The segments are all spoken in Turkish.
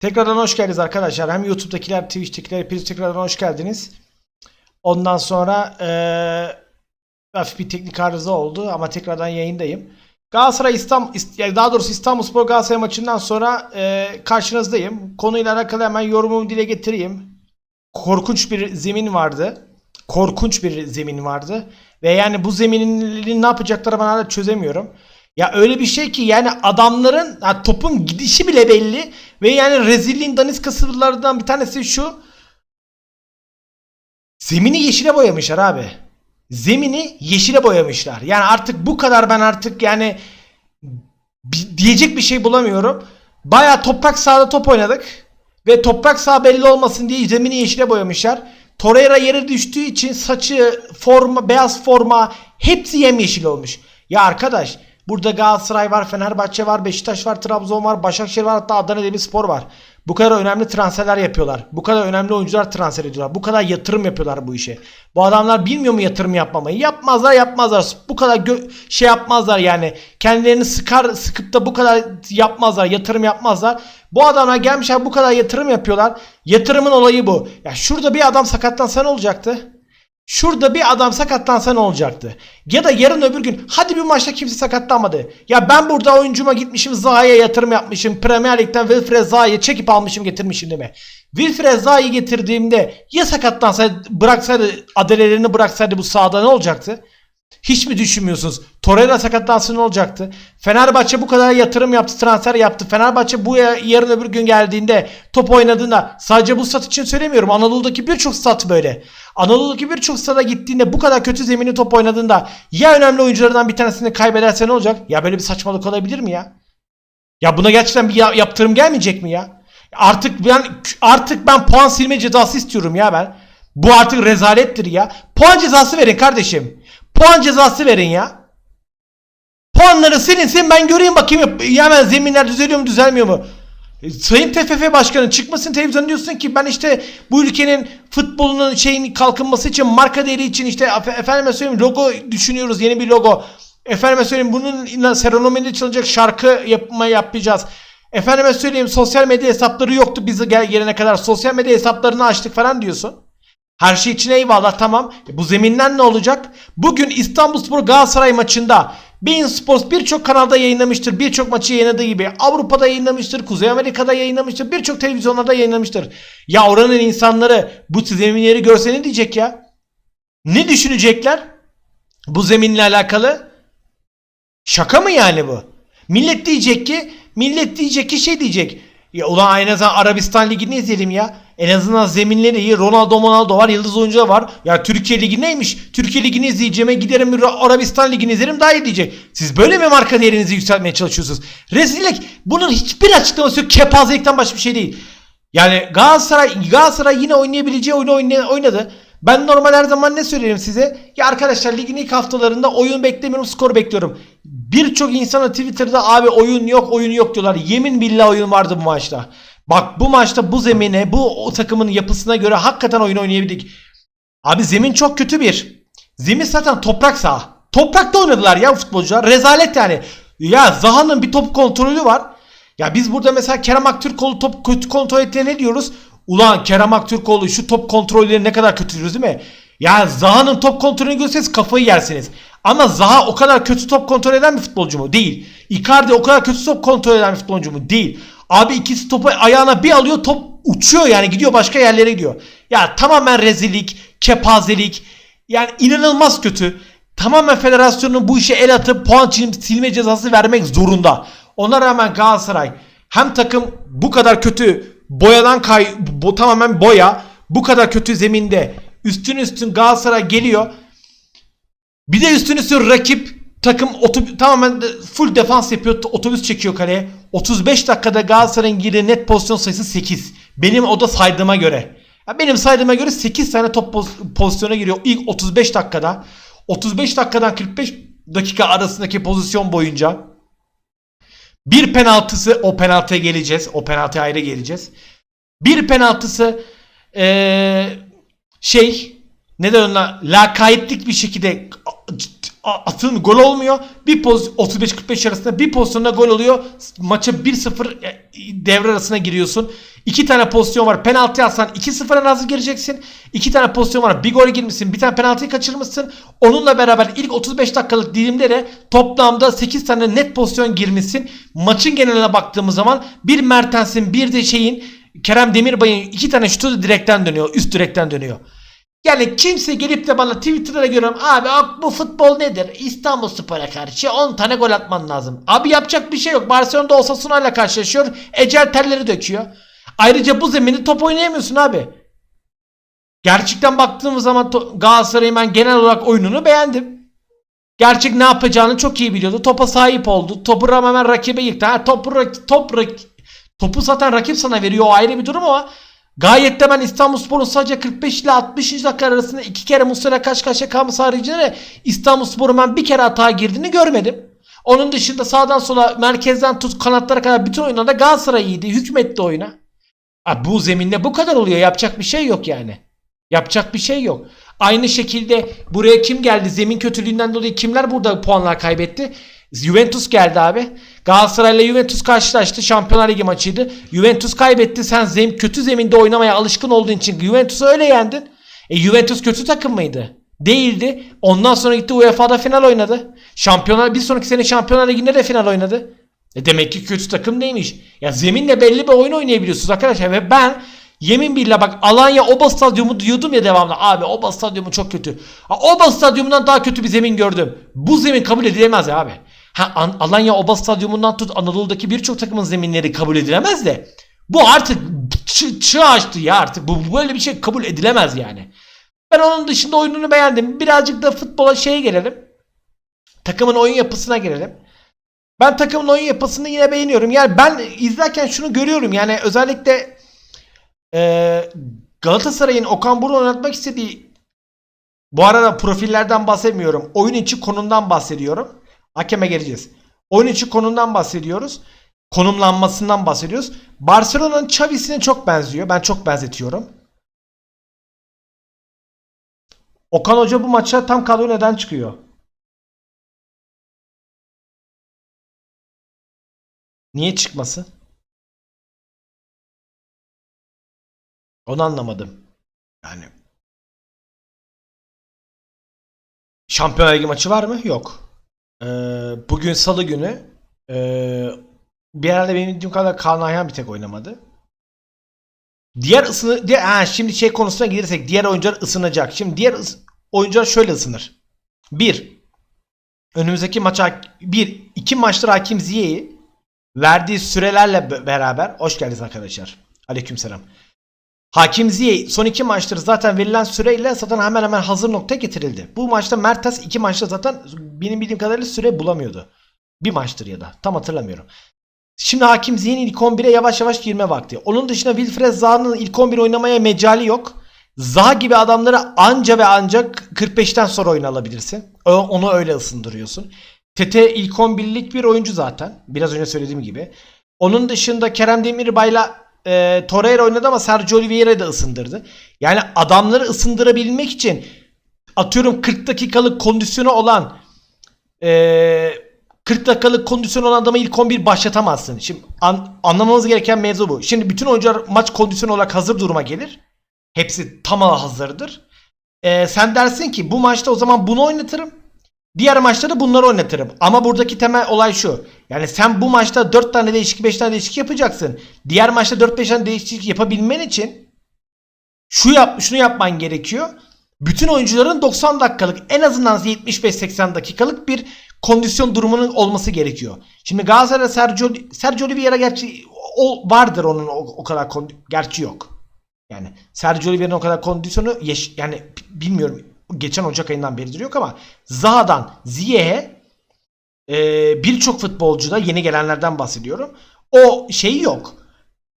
Tekrardan hoş geldiniz arkadaşlar. Hem YouTube'dakiler, Twitch'tekiler hepiniz tekrardan hoş geldiniz. Ondan sonra eee hafif bir teknik arıza oldu ama tekrardan yayındayım. Galatasaray İstanbul, daha doğrusu İstanbulspor Galatasaray maçından sonra eee, karşınızdayım. Konuyla alakalı hemen yorumumu dile getireyim. Korkunç bir zemin vardı. Korkunç bir zemin vardı. Ve yani bu zeminin ne yapacakları ben hala çözemiyorum. Ya öyle bir şey ki yani adamların ha, topun gidişi bile belli ve yani rezilliğin daniskasılardan bir tanesi şu. Zemini yeşile boyamışlar abi. Zemini yeşile boyamışlar. Yani artık bu kadar ben artık yani diyecek bir şey bulamıyorum. Baya toprak sahada top oynadık. Ve toprak saha belli olmasın diye zemini yeşile boyamışlar. Torreira yere düştüğü için saçı, forma, beyaz forma hepsi yemyeşil olmuş. Ya arkadaş burada Galatasaray var, Fenerbahçe var, Beşiktaş var, Trabzon var, Başakşehir var hatta Adana Demirspor var. Bu kadar önemli transferler yapıyorlar. Bu kadar önemli oyuncular transfer ediyorlar. Bu kadar yatırım yapıyorlar bu işe. Bu adamlar bilmiyor mu yatırım yapmamayı? Yapmazlar yapmazlar. Bu kadar şey yapmazlar yani. Kendilerini sıkar sıkıp da bu kadar yapmazlar. Yatırım yapmazlar. Bu adamlar gelmişler bu kadar yatırım yapıyorlar. Yatırımın olayı bu. Ya şurada bir adam sakatlansa ne olacaktı? Şurada bir adam sakatlansa ne olacaktı? Ya da yarın öbür gün hadi bir maçta kimse sakatlanmadı. Ya ben burada oyuncuma gitmişim Zaha'ya yatırım yapmışım. Premier Lig'den Wilfred Zaha'yı çekip almışım getirmişim değil mi? Wilfred Zaha'yı getirdiğimde ya sakatlansaydı bıraksaydı adalelerini bıraksaydı bu sahada ne olacaktı? Hiç mi düşünmüyorsunuz? Torreira sakatlansın ne olacaktı? Fenerbahçe bu kadar yatırım yaptı, transfer yaptı. Fenerbahçe bu ya- yarın öbür gün geldiğinde top oynadığında sadece bu stat için söylemiyorum. Anadolu'daki birçok stat böyle. Anadolu'daki birçok stada gittiğinde bu kadar kötü zemini top oynadığında ya önemli oyunculardan bir tanesini kaybederse ne olacak? Ya böyle bir saçmalık olabilir mi ya? Ya buna gerçekten bir ya- yaptırım gelmeyecek mi ya? Artık ben artık ben puan silme cezası istiyorum ya ben. Bu artık rezalettir ya. Puan cezası verin kardeşim. Puan cezası verin ya. Puanları silinsin ben göreyim bakayım hemen zeminler düzeliyor mu düzelmiyor mu? E, Sayın TFF Başkanı çıkmasın televizyona diyorsun ki ben işte bu ülkenin futbolunun şeyin kalkınması için marka değeri için işte efe- efendime söyleyeyim logo düşünüyoruz yeni bir logo. Efendime söyleyeyim bunun seremonide çalacak şarkı yapma yapacağız. Efendime söyleyeyim sosyal medya hesapları yoktu bize gel gelene kadar sosyal medya hesaplarını açtık falan diyorsun. Her şey için eyvallah tamam. E bu zeminden ne olacak? Bugün İstanbulspor Galatasaray maçında Bein Sports birçok kanalda yayınlamıştır. Birçok maçı yayınladığı gibi. Avrupa'da yayınlamıştır. Kuzey Amerika'da yayınlamıştır. Birçok televizyonlarda yayınlamıştır. Ya oranın insanları bu zeminleri görse ne diyecek ya? Ne düşünecekler? Bu zeminle alakalı? Şaka mı yani bu? Millet diyecek ki millet diyecek ki şey diyecek. Ya ulan en azından Arabistan Ligi'ni izleyelim ya. En azından zeminleri iyi. Ronaldo Ronaldo var. Yıldız oyuncular var. Ya Türkiye Ligi neymiş? Türkiye Ligi'ni izleyeceğime giderim Arabistan Ligi'ni izlerim daha iyi diyecek. Siz böyle mi marka değerinizi yükseltmeye çalışıyorsunuz? Rezillik. Bunun hiçbir açıklaması yok. Kepazelikten başka bir şey değil. Yani Galatasaray Galatasaray yine oynayabileceği oyunu oyna- oynadı. Ben normal her zaman ne söylerim size? Ya arkadaşlar ligin ilk haftalarında oyun beklemiyorum, skor bekliyorum. Birçok insana Twitter'da abi oyun yok, oyun yok diyorlar. Yemin billah oyun vardı bu maçta. Bak bu maçta bu zemine, bu o takımın yapısına göre hakikaten oyun oynayabildik. Abi zemin çok kötü bir. Zemin zaten toprak saha. Toprakta oynadılar ya futbolcular. Rezalet yani. Ya Zaha'nın bir top kontrolü var. Ya biz burada mesela Kerem Aktürkoğlu top kötü kontrol ettiğine ne diyoruz? Ulan Kerem Aktürkoğlu şu top kontrolleri ne kadar kötü diyoruz değil mi? Ya Zaha'nın top kontrolünü görseniz kafayı yersiniz. Ama Zaha o kadar kötü top kontrol eden bir futbolcu mu? Değil. Icardi o kadar kötü top kontrol eden bir futbolcu mu? Değil. Abi ikisi topu ayağına bir alıyor top uçuyor yani gidiyor başka yerlere gidiyor. Ya tamamen rezillik, kepazelik. Yani inanılmaz kötü. Tamamen federasyonun bu işe el atıp puan sil- silme cezası vermek zorunda. Ona rağmen Galatasaray hem takım bu kadar kötü boyadan kay bu tamamen boya bu kadar kötü zeminde üstün üstün Galatasaray geliyor. Bir de üstün üstün rakip takım otobüs, tamamen full defans yapıyor. Otobüs çekiyor kaleye. 35 dakikada Galatasaray'ın girdiği net pozisyon sayısı 8. Benim o da saydığıma göre. Ya benim saydığıma göre 8 tane top poz- pozisyona giriyor ilk 35 dakikada. 35 dakikadan 45 dakika arasındaki pozisyon boyunca bir penaltısı o penaltıya geleceğiz. O penaltıya ayrı geleceğiz. Bir penaltısı eee, şey ne de ona lakayetlik bir şekilde atın gol olmuyor. Bir poz 35-45 arasında bir pozisyonda gol oluyor. Maça 1-0 e, devre arasına giriyorsun. İki tane pozisyon var. Penaltı atsan 2-0'a nazır gireceksin. İki tane pozisyon var. Bir gol girmişsin. Bir tane penaltıyı kaçırmışsın. Onunla beraber ilk 35 dakikalık dilimde de toplamda 8 tane net pozisyon girmişsin. Maçın geneline baktığımız zaman bir Mertens'in bir de şeyin Kerem Demirbay'ın iki tane şutu direkten dönüyor. Üst direkten dönüyor. Yani kimse gelip de bana Twitter'da görüyorum abi bu futbol nedir? İstanbul Spor'a karşı 10 tane gol atman lazım. Abi yapacak bir şey yok. Barcelona'da Osasuna ile karşılaşıyor. Ecel telleri döküyor. Ayrıca bu zemini top oynayamıyorsun abi. Gerçekten baktığımız zaman Galatasaray'ın ben genel olarak oyununu beğendim. Gerçek ne yapacağını çok iyi biliyordu. Topa sahip oldu. Topu hemen rakibe yıktı. Ha, topu, top, topu zaten rakip sana veriyor. O ayrı bir durum ama gayet de ben İstanbulspor'un sadece 45 ile 60. dakika arasında iki kere Muslera kaç karşıya kalması haricinde İstanbulspor'un ben bir kere hata girdiğini görmedim. Onun dışında sağdan sola merkezden tut kanatlara kadar bütün oyunlarda Galatasaray iyiydi. Hükmetti oyuna. Ha, bu zeminde bu kadar oluyor. Yapacak bir şey yok yani. Yapacak bir şey yok. Aynı şekilde buraya kim geldi? Zemin kötülüğünden dolayı kimler burada puanlar kaybetti? Juventus geldi abi. Galatasaray ile Juventus karşılaştı. Şampiyonlar Ligi maçıydı. Juventus kaybetti. Sen zem kötü zeminde oynamaya alışkın olduğun için Juventus'u öyle yendin. E Juventus kötü takım mıydı? Değildi. Ondan sonra gitti UEFA'da final oynadı. Şampiyonlar bir sonraki sene Şampiyonlar Ligi'nde de final oynadı. E demek ki kötü takım neymiş? Ya zeminle belli bir oyun oynayabiliyorsunuz arkadaşlar ve ben yemin billah bak Alanya Oba Stadyumu diyordum ya devamlı. Abi Oba Stadyumu çok kötü. Oba Stadyumundan daha kötü bir zemin gördüm. Bu zemin kabul edilemez ya abi. Ha An- Alanya Oba Stadyumundan tut Anadolu'daki birçok takımın zeminleri kabul edilemez de bu artık çı- çığ açtı ya artık. Bu böyle bir şey kabul edilemez yani. Ben onun dışında oyununu beğendim. Birazcık da futbola şeye gelelim. Takımın oyun yapısına gelelim. Ben takımın oyun yapısını yine beğeniyorum. Yani ben izlerken şunu görüyorum. Yani özellikle e, Galatasaray'ın Okan Buruk oynatmak istediği bu arada profillerden bahsetmiyorum. Oyun içi konumdan bahsediyorum. Hakeme geleceğiz. Oyun içi konumdan bahsediyoruz. Konumlanmasından bahsediyoruz. Barcelona'nın Xavi'sine çok benziyor. Ben çok benzetiyorum. Okan Hoca bu maça tam kadro neden çıkıyor? Niye çıkması? Onu anlamadım. Yani Şampiyonlar Ligi maçı var mı? Yok. Ee, bugün Salı günü ee, bir herhalde benim bildiğim kadar Kaan Ayhan bir tek oynamadı. Diğer ısını diğer, ha, şimdi şey konusuna gelirsek diğer oyuncular ısınacak. Şimdi diğer ıs- oyuncular şöyle ısınır. Bir önümüzdeki maça bir iki maçtır Hakim Ziye'yi verdiği sürelerle be- beraber hoş geldiniz arkadaşlar. Aleykümselam. Hakim Ziyech son iki maçtır zaten verilen süreyle zaten hemen hemen hazır noktaya getirildi. Bu maçta Mertes iki maçta zaten benim bildiğim kadarıyla süre bulamıyordu. Bir maçtır ya da tam hatırlamıyorum. Şimdi Hakim Ziyech'in ilk 11'e yavaş yavaş girme vakti. Onun dışında Wilfred Zaha'nın ilk 11 oynamaya mecali yok. Zaha gibi adamları anca ve ancak 45'ten sonra oyuna alabilirsin. Onu öyle ısındırıyorsun. Tete ilk 11'lik bir oyuncu zaten. Biraz önce söylediğim gibi. Onun dışında Kerem Demirbay'la e, Torreira oynadı ama Sergio Oliveira da ısındırdı. Yani adamları ısındırabilmek için atıyorum 40 dakikalık kondisyonu olan e, 40 dakikalık kondisyon olan adamı ilk 11 başlatamazsın. Şimdi an- anlamamız gereken mevzu bu. Şimdi bütün oyuncular maç kondisyonu olarak hazır duruma gelir. Hepsi tam hazırdır. E, sen dersin ki bu maçta o zaman bunu oynatırım. Diğer maçta da bunları oynatırım. Ama buradaki temel olay şu. Yani sen bu maçta 4 tane değişik 5 tane değişik yapacaksın. Diğer maçta 4-5 tane değişik yapabilmen için şu yap şunu yapman gerekiyor. Bütün oyuncuların 90 dakikalık en azından 75-80 dakikalık bir kondisyon durumunun olması gerekiyor. Şimdi Galatasaray'da Sergio, Sergio Oliveira gerçi o vardır onun o, o kadar kondi- gerçi yok. Yani Sergio Oliveira'nın o kadar kondisyonu yeş- yani bilmiyorum geçen Ocak ayından beridir yok ama Zaha'dan Ziyeh'e e, birçok futbolcuda yeni gelenlerden bahsediyorum. O şeyi yok.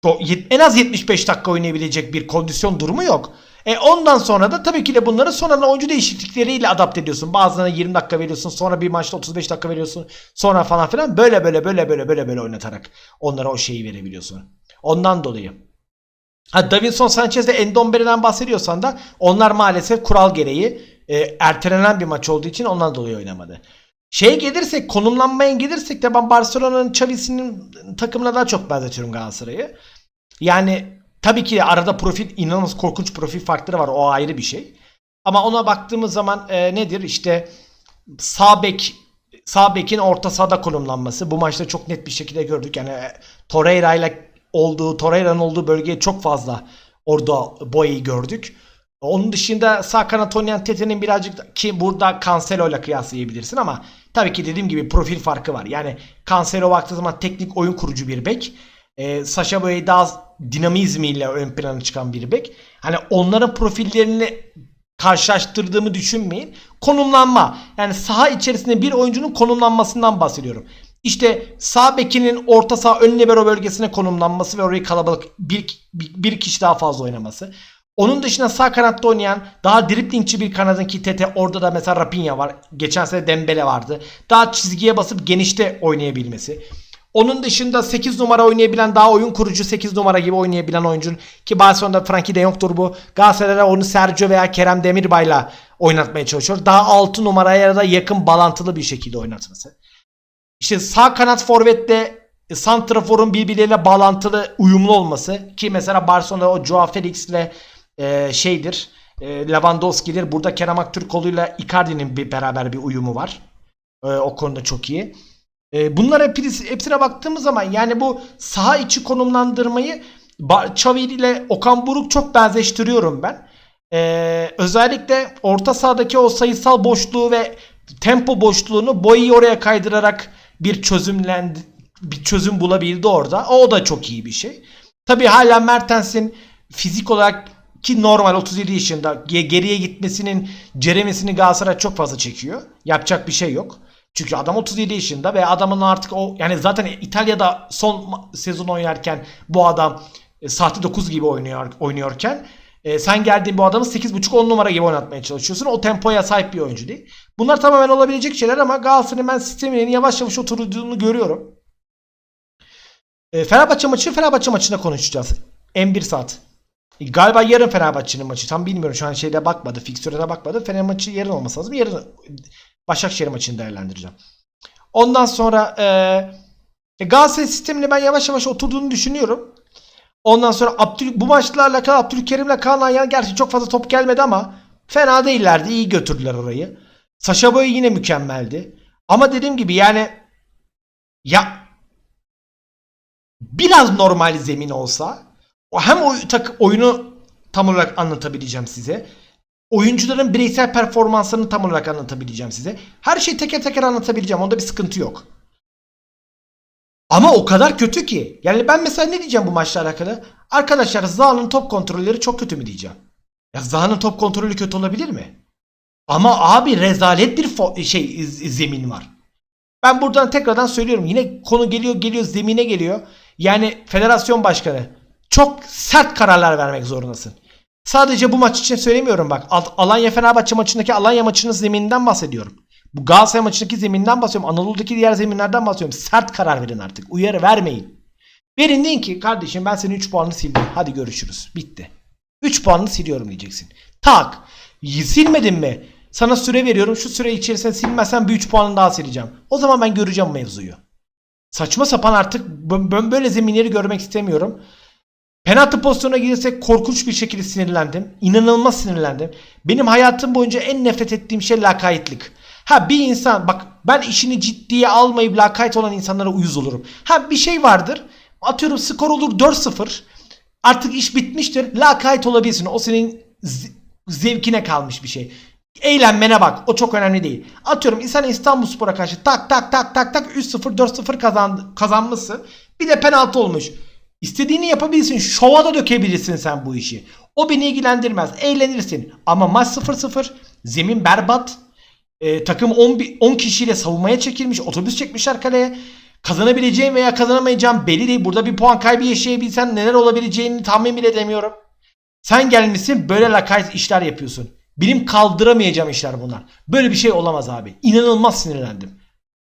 O En az 75 dakika oynayabilecek bir kondisyon durumu yok. E ondan sonra da tabii ki de bunları sonradan oyuncu değişiklikleriyle adapte ediyorsun. Bazılarına 20 dakika veriyorsun, sonra bir maçta 35 dakika veriyorsun, sonra falan filan böyle böyle böyle böyle böyle böyle oynatarak onlara o şeyi verebiliyorsun. Ondan dolayı. Ha Davinson Sanchez ve Endombere'den bahsediyorsan da onlar maalesef kural gereği e, ertelenen bir maç olduğu için ondan dolayı oynamadı. Şeye gelirsek konumlanmaya gelirsek de ben Barcelona'nın Xavi'sinin takımına daha çok benzetiyorum Galatasaray'ı. Yani tabii ki arada profil inanılmaz korkunç profil farkları var o ayrı bir şey. Ama ona baktığımız zaman e, nedir işte sağ bek sağ bekin orta sahada konumlanması bu maçta çok net bir şekilde gördük. Yani e, Torreira ile olduğu Torreira'nın olduğu bölgeye çok fazla orada boyayı gördük. Onun dışında sağ kanat oynayan Tete'nin birazcık ki burada Cancelo ile kıyaslayabilirsin ama tabii ki dediğim gibi profil farkı var. Yani Cancelo baktığı zaman teknik oyun kurucu bir bek. Ee, Sasha Boye daha dinamizmiyle ön plana çıkan bir bek. Hani onların profillerini karşılaştırdığımı düşünmeyin. Konumlanma. Yani saha içerisinde bir oyuncunun konumlanmasından bahsediyorum. İşte sağ bekinin orta saha ön libero bölgesine konumlanması ve orayı kalabalık bir, bir, kişi daha fazla oynaması. Onun dışında sağ kanatta oynayan daha driplingçi bir kanadın ki Tete orada da mesela Rapinha var. Geçen sene Dembele vardı. Daha çizgiye basıp genişte oynayabilmesi. Onun dışında 8 numara oynayabilen daha oyun kurucu 8 numara gibi oynayabilen oyuncunun ki Barcelona'da Frankie de Jong'dur bu. Galatasaray'da onu Sergio veya Kerem Demirbay'la oynatmaya çalışıyor. Daha 6 numaraya da yakın bağlantılı bir şekilde oynatması. İşte sağ kanat forvette e, Santrafor'un birbirleriyle bağlantılı uyumlu olması ki mesela Barcelona'da o Joao Felix ile e, şeydir e, Lewandowski'dir. Burada Kerem Aktürkoğlu'yla Icardi'nin bir beraber bir uyumu var. E, o konuda çok iyi. E, bunlar hepsi, hepsine baktığımız zaman yani bu saha içi konumlandırmayı Xavi ile Okan Buruk çok benzeştiriyorum ben. E, özellikle orta sahadaki o sayısal boşluğu ve tempo boşluğunu boyu oraya kaydırarak bir çözümlendi bir çözüm bulabildi orada. O da çok iyi bir şey. Tabii hala Mertens'in fizik olarak ki normal 37 yaşında ge- geriye gitmesinin ceremesini Galatasaray çok fazla çekiyor. Yapacak bir şey yok. Çünkü adam 37 yaşında ve adamın artık o yani zaten İtalya'da son sezon oynarken bu adam e, sahte 9 gibi oynuyor oynuyorken e, sen geldiğin bu adamı 8.5-10 numara gibi oynatmaya çalışıyorsun. O tempoya sahip bir oyuncu değil. Bunlar tamamen olabilecek şeyler ama Galatasaray'ın ben sisteminin yavaş yavaş oturduğunu görüyorum. E, Fenerbahçe maçı Fenerbahçe maçında konuşacağız. M1 saat. E, Galiba yarın Fenerbahçe'nin maçı. Tam bilmiyorum şu an şeyde bakmadı. Fiksüre de bakmadı. Fener maçı yarın olması lazım. Yarın Başakşehir maçını değerlendireceğim. Ondan sonra e, e, Galatasaray sistemini ben yavaş yavaş oturduğunu düşünüyorum. Ondan sonra Abdül, bu maçla alakalı Abdülkerim'le Kaan Ayhan gerçi çok fazla top gelmedi ama fena değillerdi. İyi götürdüler orayı. Saşa Boy yine mükemmeldi. Ama dediğim gibi yani ya biraz normal zemin olsa hem o tak, oyunu tam olarak anlatabileceğim size. Oyuncuların bireysel performanslarını tam olarak anlatabileceğim size. Her şeyi teker teker anlatabileceğim. Onda bir sıkıntı yok. Ama o kadar kötü ki. Yani ben mesela ne diyeceğim bu maçla alakalı? Arkadaşlar Zaha'nın top kontrolleri çok kötü mü diyeceğim. Ya Zaha'nın top kontrolü kötü olabilir mi? Ama abi rezalet bir şey z- zemin var. Ben buradan tekrardan söylüyorum. Yine konu geliyor geliyor zemine geliyor. Yani federasyon başkanı çok sert kararlar vermek zorundasın. Sadece bu maç için söylemiyorum bak. Al- Alanya Fenerbahçe maçındaki Alanya maçının zemininden bahsediyorum. Bu Galatasaray maçındaki zeminden bahsediyorum. Anadolu'daki diğer zeminlerden bahsediyorum. Sert karar verin artık. Uyarı vermeyin. Verin deyin ki kardeşim ben senin 3 puanını sildim. Hadi görüşürüz. Bitti. 3 puanını siliyorum diyeceksin. Tak. Silmedin mi? Sana süre veriyorum. Şu süre içerisinde silmezsen bir 3 puanını daha sileceğim. O zaman ben göreceğim mevzuyu. Saçma sapan artık ben böyle zeminleri görmek istemiyorum. Penaltı pozisyonuna girsek korkunç bir şekilde sinirlendim. İnanılmaz sinirlendim. Benim hayatım boyunca en nefret ettiğim şey lakaytlık. Ha bir insan bak ben işini ciddiye almayıp lakayt olan insanlara uyuz olurum. Ha bir şey vardır. Atıyorum skor olur 4-0. Artık iş bitmiştir. Lakayt olabilirsin. O senin zevkine kalmış bir şey. Eğlenmene bak. O çok önemli değil. Atıyorum insan İstanbulspor'a karşı tak tak tak tak tak 3-0 4-0 kazandı, kazanmışsın. Bir de penaltı olmuş. İstediğini yapabilirsin. Şova da dökebilirsin sen bu işi. O beni ilgilendirmez. Eğlenirsin. Ama maç 0-0. Zemin berbat. Ee, takım 10, bi- 10 kişiyle savunmaya çekilmiş. Otobüs çekmişler kaleye. Kazanabileceğim veya kazanamayacağım belli değil. Burada bir puan kaybı yaşayabilsen neler olabileceğini tahmin bile edemiyorum. Sen gelmişsin böyle lakayt işler yapıyorsun. Benim kaldıramayacağım işler bunlar. Böyle bir şey olamaz abi. İnanılmaz sinirlendim.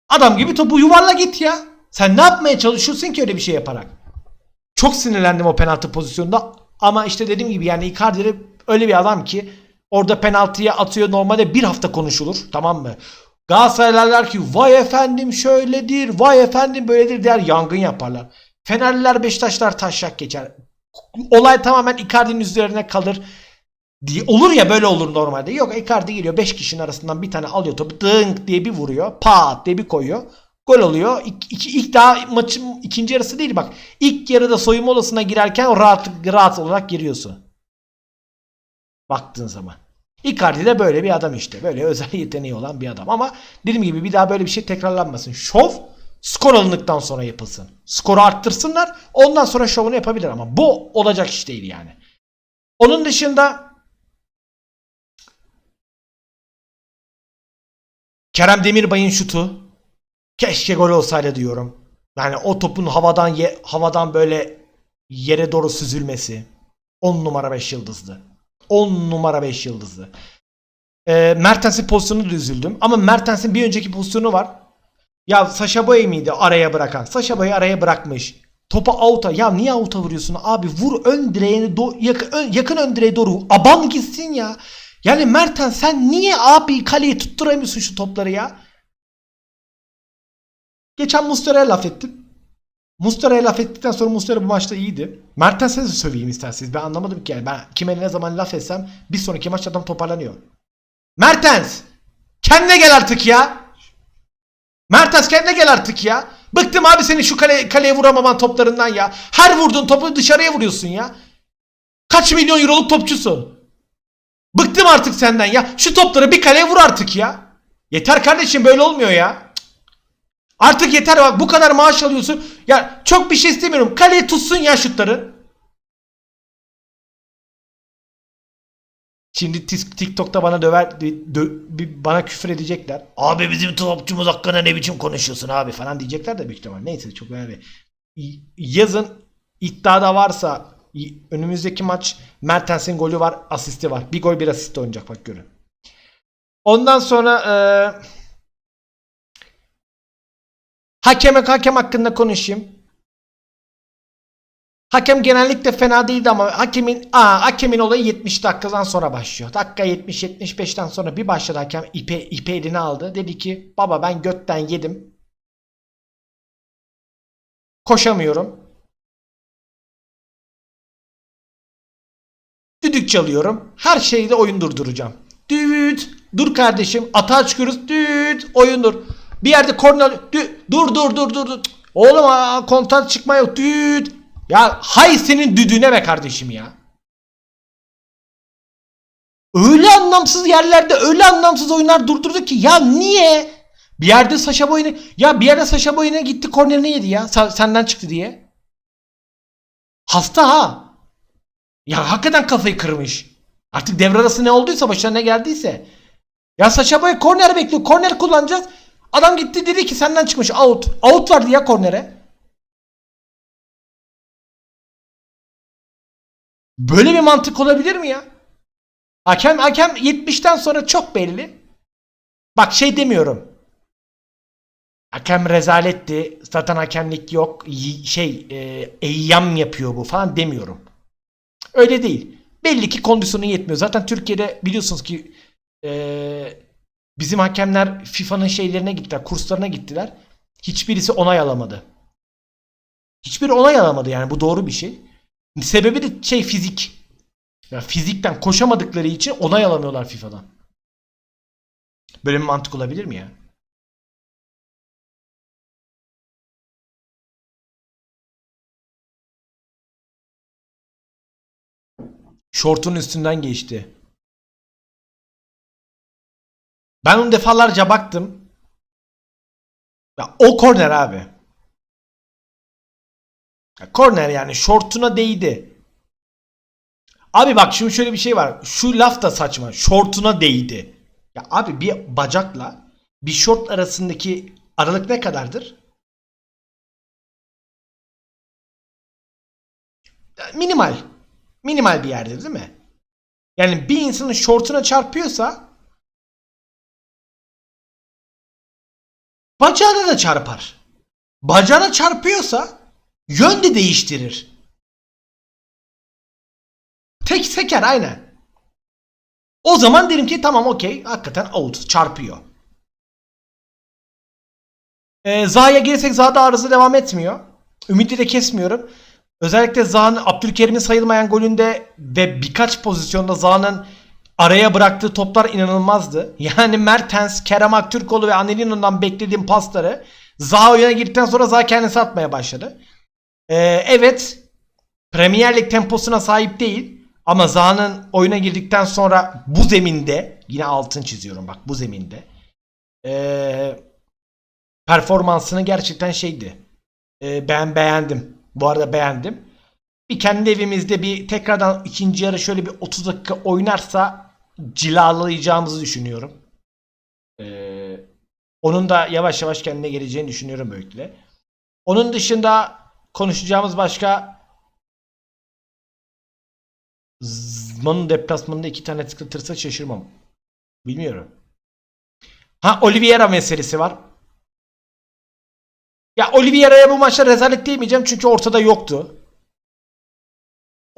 Adam gibi topu yuvarla git ya. Sen ne yapmaya çalışıyorsun ki öyle bir şey yaparak? Çok sinirlendim o penaltı pozisyonunda. Ama işte dediğim gibi yani Icardi öyle bir adam ki Orada penaltıya atıyor. Normalde bir hafta konuşulur. Tamam mı? Galatasaraylılar ki vay efendim şöyledir, vay efendim böyledir der yangın yaparlar. Fenerliler Beşiktaşlar taşak geçer. Olay tamamen Icardi'nin üzerine kalır. Diye, olur ya böyle olur normalde. Yok Icardi geliyor 5 kişinin arasından bir tane alıyor topu dınk diye bir vuruyor. Pat diye bir koyuyor. Gol oluyor. İlk, iki, ilk daha maçın ikinci yarısı değil bak. İlk yarıda soyunma odasına girerken rahat, rahat olarak giriyorsun. Baktığın zaman. Icardi de böyle bir adam işte. Böyle özel yeteneği olan bir adam. Ama dediğim gibi bir daha böyle bir şey tekrarlanmasın. Şov skor alındıktan sonra yapılsın. Skoru arttırsınlar. Ondan sonra şovunu yapabilir ama bu olacak iş değil yani. Onun dışında Kerem Demirbay'ın şutu keşke gol olsaydı diyorum. Yani o topun havadan ye- havadan böyle yere doğru süzülmesi 10 numara 5 yıldızdı. 10 numara 5 yıldızlı. Ee, Mertens'in pozisyonunu da üzüldüm. Ama Mertens'in bir önceki pozisyonu var. Ya Sasha Boye miydi araya bırakan? Sasha Boye araya bırakmış. Topa out'a. Ya niye out'a vuruyorsun abi? Vur ön direğini do- yakın, ön, yakın ön direğe doğru. Aban gitsin ya. Yani Mertens sen niye abi kaleyi tutturamıyorsun şu topları ya? Geçen Mustera'ya laf ettim. Mustera'ya laf ettikten sonra Mustera bu maçta iyiydi. Mertens'e de söveyim isterseniz. Ben anlamadım ki yani. Ben kime ne zaman laf etsem bir sonraki maç adam toparlanıyor. Mertens! Kendine gel artık ya! Mertens kendine gel artık ya! Bıktım abi senin şu kale, kaleye vuramaman toplarından ya. Her vurduğun topu dışarıya vuruyorsun ya. Kaç milyon euroluk topçusun? Bıktım artık senden ya. Şu topları bir kaleye vur artık ya. Yeter kardeşim böyle olmuyor ya. Artık yeter bak bu kadar maaş alıyorsun. Ya çok bir şey istemiyorum. Kaleye tutsun ya şutları. Şimdi TikTok'ta bana döver dö- bana küfür edecekler. Abi bizim topçumuz hakkında ne biçim konuşuyorsun abi falan diyecekler de büyük ihtimal. Neyse çok önemli. Yazın iddiada varsa önümüzdeki maç Mertens'in golü var, asisti var. Bir gol bir asist oynayacak bak görün. Ondan sonra eee Hakeme hakem hakkında konuşayım. Hakem genellikle fena değildi ama hakemin aa, hakemin olayı 70 dakikadan sonra başlıyor. Dakika 70 75'ten sonra bir başladı hakem ipe ipe eline aldı. Dedi ki baba ben götten yedim. Koşamıyorum. Düdük çalıyorum. Her şeyde oyun durduracağım. Düt. Dur kardeşim. Atağa çıkıyoruz. Düt. Oyun dur. Bir yerde. Düt. Dur dur dur dur. dur. Oğlum aa, kontak çıkma. Düt. Ya hay senin düdüğüne be kardeşim ya. Öyle anlamsız yerlerde öyle anlamsız oyunlar durdurdu ki ya niye? Bir yerde Saşa Boy'unu ya bir yerde Saşa Boy'una gitti kornerini yedi ya. Senden çıktı diye. Hasta ha. Ya hakikaten kafayı kırmış. Artık devre arası ne olduysa başına ne geldiyse. Ya Saşa Boy korner bekliyor. Korner kullanacağız. Adam gitti dedi ki senden çıkmış out. Out vardı ya kornere. Böyle bir mantık olabilir mi ya? Hakem hakem 70'ten sonra çok belli. Bak şey demiyorum. Hakem rezaletti. Zaten hakemlik yok. Şey e, eyyam yapıyor bu falan demiyorum. Öyle değil. Belli ki kondisyonu yetmiyor. Zaten Türkiye'de biliyorsunuz ki e, bizim hakemler FIFA'nın şeylerine gittiler. Kurslarına gittiler. Hiçbirisi onay alamadı. Hiçbiri onay alamadı yani bu doğru bir şey. Sebebi de şey fizik. Ya fizikten koşamadıkları için onay alamıyorlar FIFA'dan. Böyle bir mantık olabilir mi ya? Şortun üstünden geçti. Ben onu defalarca baktım. Ya o korner abi. Ya korner yani şortuna değdi. Abi bak şimdi şöyle bir şey var. Şu laf da saçma. Şortuna değdi. Ya abi bir bacakla bir şort arasındaki aralık ne kadardır? Minimal. Minimal bir yerdir değil mi? Yani bir insanın şortuna çarpıyorsa bacağına da çarpar. Bacağına çarpıyorsa yön de değiştirir. Tek seker aynen. O zaman derim ki tamam okey hakikaten out çarpıyor. Ee, Zaha'ya gelirsek Zaha'da arıza devam etmiyor. Ümidi de kesmiyorum. Özellikle Zaha'nın Abdülkerim'in sayılmayan golünde ve birkaç pozisyonda Zaha'nın araya bıraktığı toplar inanılmazdı. Yani Mertens, Kerem Aktürkoğlu ve Anelino'dan beklediğim pasları Zaha oyuna girdikten sonra Zaha kendisi atmaya başladı. Ee, evet Premier Lig temposuna sahip değil ama Zaha'nın oyuna girdikten sonra bu zeminde yine altın çiziyorum bak bu zeminde ee, performansını gerçekten şeydi. Ee, ben beğendim. Bu arada beğendim. Bir kendi evimizde bir tekrardan ikinci yarı şöyle bir 30 dakika oynarsa cilalayacağımızı düşünüyorum. Ee, onun da yavaş yavaş kendine geleceğini düşünüyorum böylelikle. Onun dışında konuşacağımız başka Zman'ın deplasmanında iki tane tıklatırsa şaşırmam. Bilmiyorum. Ha Oliveira meselesi var. Ya Oliveira'ya bu maçta rezalet diyemeyeceğim çünkü ortada yoktu.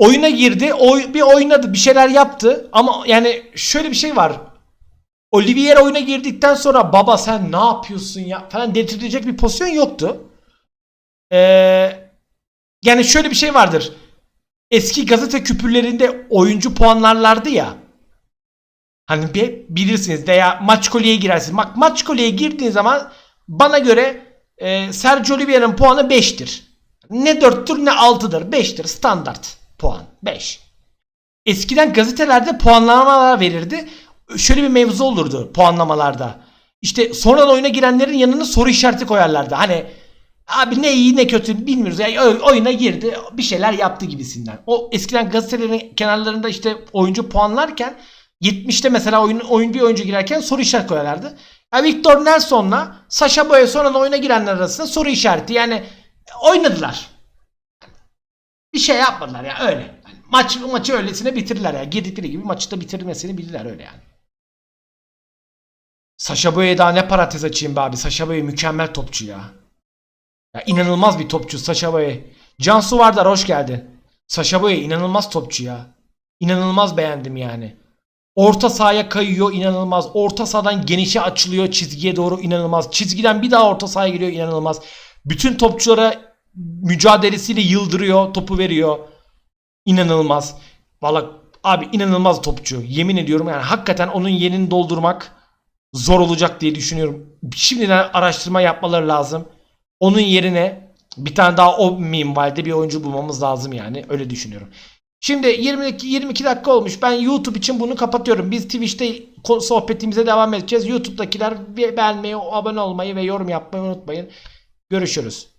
Oyuna girdi, oy, bir oynadı, bir şeyler yaptı ama yani şöyle bir şey var. Oliveira oyuna girdikten sonra baba sen ne yapıyorsun ya falan dedirtecek bir pozisyon yoktu. Ee, yani şöyle bir şey vardır. Eski gazete küpürlerinde oyuncu puanlarlardı ya. Hani bir bilirsiniz veya maç kolye girersiniz. Bak maç kolyeye girdiğin zaman bana göre e, Sergio Oliveira'nın puanı 5'tir. Ne 4'tür ne 6'dır. 5'tir standart puan. 5. Eskiden gazetelerde puanlamalar verirdi. Şöyle bir mevzu olurdu puanlamalarda. İşte sonradan oyuna girenlerin yanına soru işareti koyarlardı. Hani abi ne iyi ne kötü bilmiyoruz. Yani oy- oyuna girdi bir şeyler yaptı gibisinden. O eskiden gazetelerin kenarlarında işte oyuncu puanlarken 70'te mesela oyun, oyun bir oyuncu girerken soru işareti koyarlardı. Ya Victor Nelson'la Sasha Boye sonradan oyuna girenler arasında soru işareti. Yani oynadılar. Bir şey yapmadılar ya öyle. Yani maç maçı öylesine bitirirler ya. Girdikleri gibi maçı da bitirmesini bilirler öyle yani. Sasha Boye'ye daha ne parantez açayım be abi. Sasha Boye mükemmel topçu ya. Ya inanılmaz bir topçu Sasha Boye. Cansu Vardar hoş geldin. Sasha Boye inanılmaz topçu ya. İnanılmaz beğendim yani. Orta sahaya kayıyor inanılmaz. Orta sahadan genişe açılıyor çizgiye doğru inanılmaz. Çizgiden bir daha orta sahaya giriyor inanılmaz. Bütün topçulara mücadelesiyle yıldırıyor, topu veriyor. İnanılmaz. Valla abi inanılmaz topçu. Yemin ediyorum yani hakikaten onun yerini doldurmak zor olacak diye düşünüyorum. Şimdiden araştırma yapmaları lazım. Onun yerine bir tane daha o minvalde bir oyuncu bulmamız lazım yani. Öyle düşünüyorum. Şimdi 22 22 dakika olmuş. Ben YouTube için bunu kapatıyorum. Biz Twitch'te sohbetimize devam edeceğiz. YouTube'dakiler be- beğenmeyi, abone olmayı ve yorum yapmayı unutmayın. Görüşürüz.